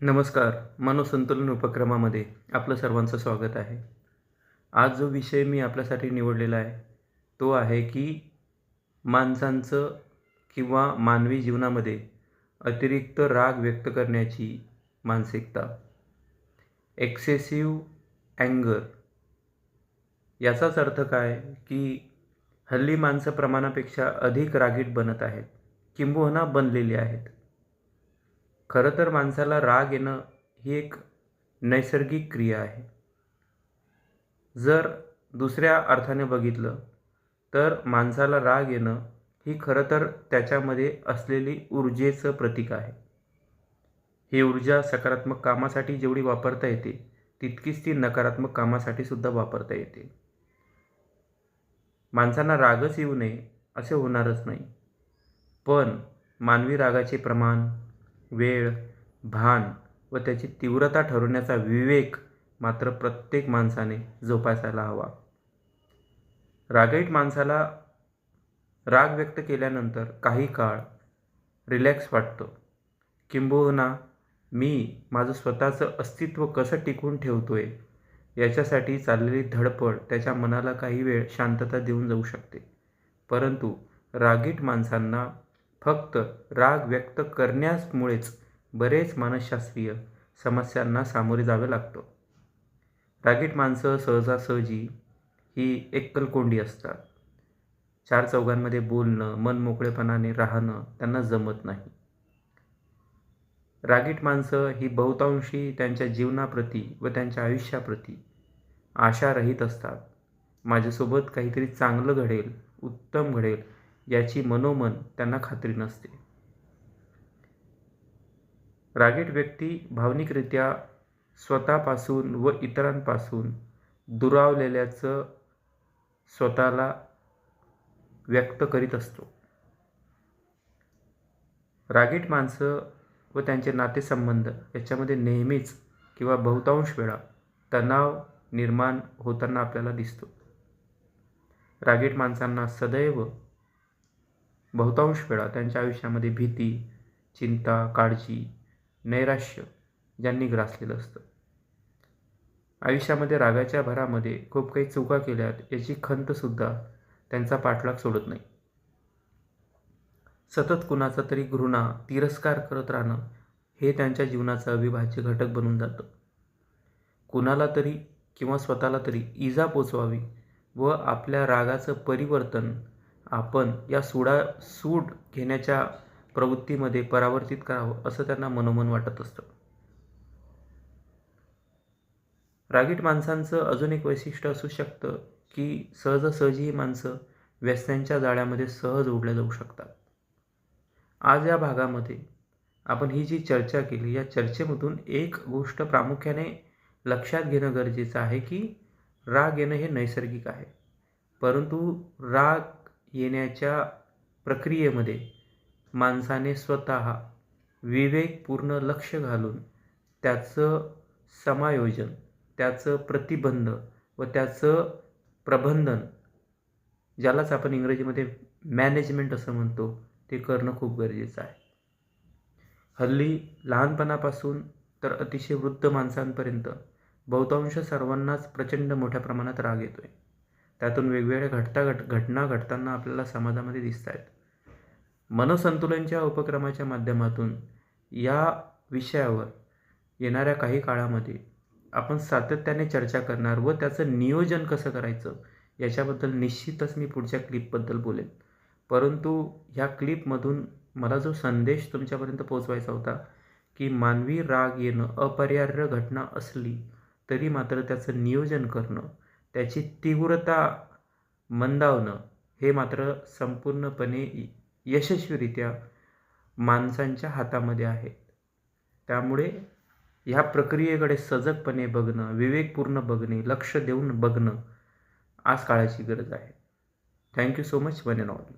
नमस्कार मनोसंतुलन उपक्रमामध्ये आपलं सर्वांचं स्वागत आहे. आज जो विषय मी आपल्यासाठी निवडलेला आहे तो आहे की माणसांचं किंवा मानवी जीवनामध्ये अतिरिक्त राग व्यक्त करण्याची मानसिकता. एक्सेसिव्ह अँगर याचाच अर्थ काय की हल्ली माणसं प्रमाणापेक्षा अधिक रागीट बनत आहेत किंबहुना बनलेली आहेत. खरं तर माणसाला राग येणं ही एक नैसर्गिक क्रिया आहे. जर दुसऱ्या अर्थाने बघितलं तर माणसाला राग येणं ही खरं तर त्याच्यामध्ये असलेली ऊर्जेचं प्रतीक आहे. ही ऊर्जा सकारात्मक कामासाठी जेवढी वापरता येते तितकीच ती नकारात्मक कामासाठी सुद्धा वापरता येते. माणसांना रागच येऊ नये असे होणारच नाही. पण मानवी रागाचे प्रमाण वेळ भान व त्याची तीव्रता ठरवण्याचा विवेक मात्र प्रत्येक माणसाने जोपासायला हवा. रागाईट माणसाला राग व्यक्त केल्यानंतर काही काळ रिलॅक्स वाटतो. किंबहुना मी माझं स्वतःचं अस्तित्व कसं टिकून ठेवतो आहे याच्यासाठी चाललेली धडपड त्याच्या मनाला काही वेळ शांतता देऊन जाऊ शकते. परंतु रागीट माणसांना फक्त राग व्यक्त करण्यामुळेच बरेच मानसशास्त्रीय समस्यांना सामोरे जावे लागतं. रागीट माणसं सहजासहजी ही एकलकोंडी असतात. चार चौघांमध्ये बोलणं मनमोकळेपणाने राहणं त्यांना जमत नाही. रागीट माणसं ही बहुतांशी त्यांच्या जीवनाप्रती व त्यांच्या आयुष्याप्रती आशारहित असतात. माझ्यासोबत काहीतरी चांगलं घडेल उत्तम घडेल याची मनोमन त्यांना खात्री नसते. रागीट व्यक्ती भावनिकरित्या स्वतःपासून व इतरांपासून दुरावलेल्याचं स्वतःला व्यक्त करीत असतो. रागीट माणसं व त्यांचे नातेसंबंध याच्यामध्ये नेहमीच किंवा बहुतांश वेळा तणाव निर्माण होताना आपल्याला दिसतो. रागीट माणसांना सदैव बहुतांश वेळा त्यांच्या आयुष्यामध्ये भीती चिंता काळजी नैराश्य ज्यांनी ग्रासलेलं असतं. आयुष्यामध्ये रागाच्या भरामध्ये खूप काही चुका केल्यात याची खंतसुद्धा त्यांचा पाठलाग सोडत नाही. सतत कुणाचा तरी घृणा तिरस्कार करत राहणं हे त्यांच्या जीवनाचा अविभाज्य घटक बनून जातं. कुणाला तरी किंवा स्वतःला तरी इजा पोचवावी व आपल्या रागाचं परिवर्तन आपण या सुडा सूड घेण्याच्या प्रवृत्तीमध्ये परावर्तित करावं असं त्यांना मनोमन वाटत असतं. रागीट माणसांचं अजून एक वैशिष्ट्य असू शकतं की सहजासहजी ही माणसं व्यसनांच्या जाळ्यामध्ये सहज ओढल्या जाऊ शकतात. आज या भागामध्ये आपण ही जी चर्चा केली या चर्चेमधून एक गोष्ट प्रामुख्याने लक्षात घेणं गरजेचं आहे की राग येणं हे नैसर्गिक आहे. परंतु राग येण्याच्या प्रक्रियेमध्ये माणसाने स्वतः विवेकपूर्ण लक्ष घालून त्याचं समायोजन त्याचं प्रतिबंध व त्याचं प्रबंधन ज्यालाच आपण इंग्रजीमध्ये मॅनेजमेंट असं म्हणतो ते करणं खूप गरजेचं आहे. हल्ली लहानपणापासून तर अतिशय वृद्ध माणसांपर्यंत बहुतांश सर्वांनाच प्रचंड मोठ्या प्रमाणात राग येतो आहे त्यातून वेगवेगळ्या घटता घट घटना घडताना आपल्याला समाजामध्ये दिसत आहेत मनसंतुलनच्या उपक्रमाच्या माध्यमातून या विषयावर येणाऱ्या काही काळामध्ये आपण सातत्याने चर्चा करणार व त्याचं नियोजन कसं करायचं याच्याबद्दल निश्चितच मी पुढच्या क्लिपबद्दल बोलेन. परंतु ह्या क्लिपमधून मला जो संदेश तुमच्यापर्यंत पोचवायचा होता की मानवी राग येणं अपरिहार्य घटना असली तरी मात्र त्याचं नियोजन करणं त्याची तीव्रता मंदावणं हे मात्र संपूर्णपणे यशस्वीरित्या माणसांच्या हातामध्ये आहे त्यामुळे ह्या प्रक्रियेकडे सजगपणे बघणं विवेकपूर्ण बघणे लक्ष देऊन बघणं आज काळाची गरज आहे. Thank you so much one and all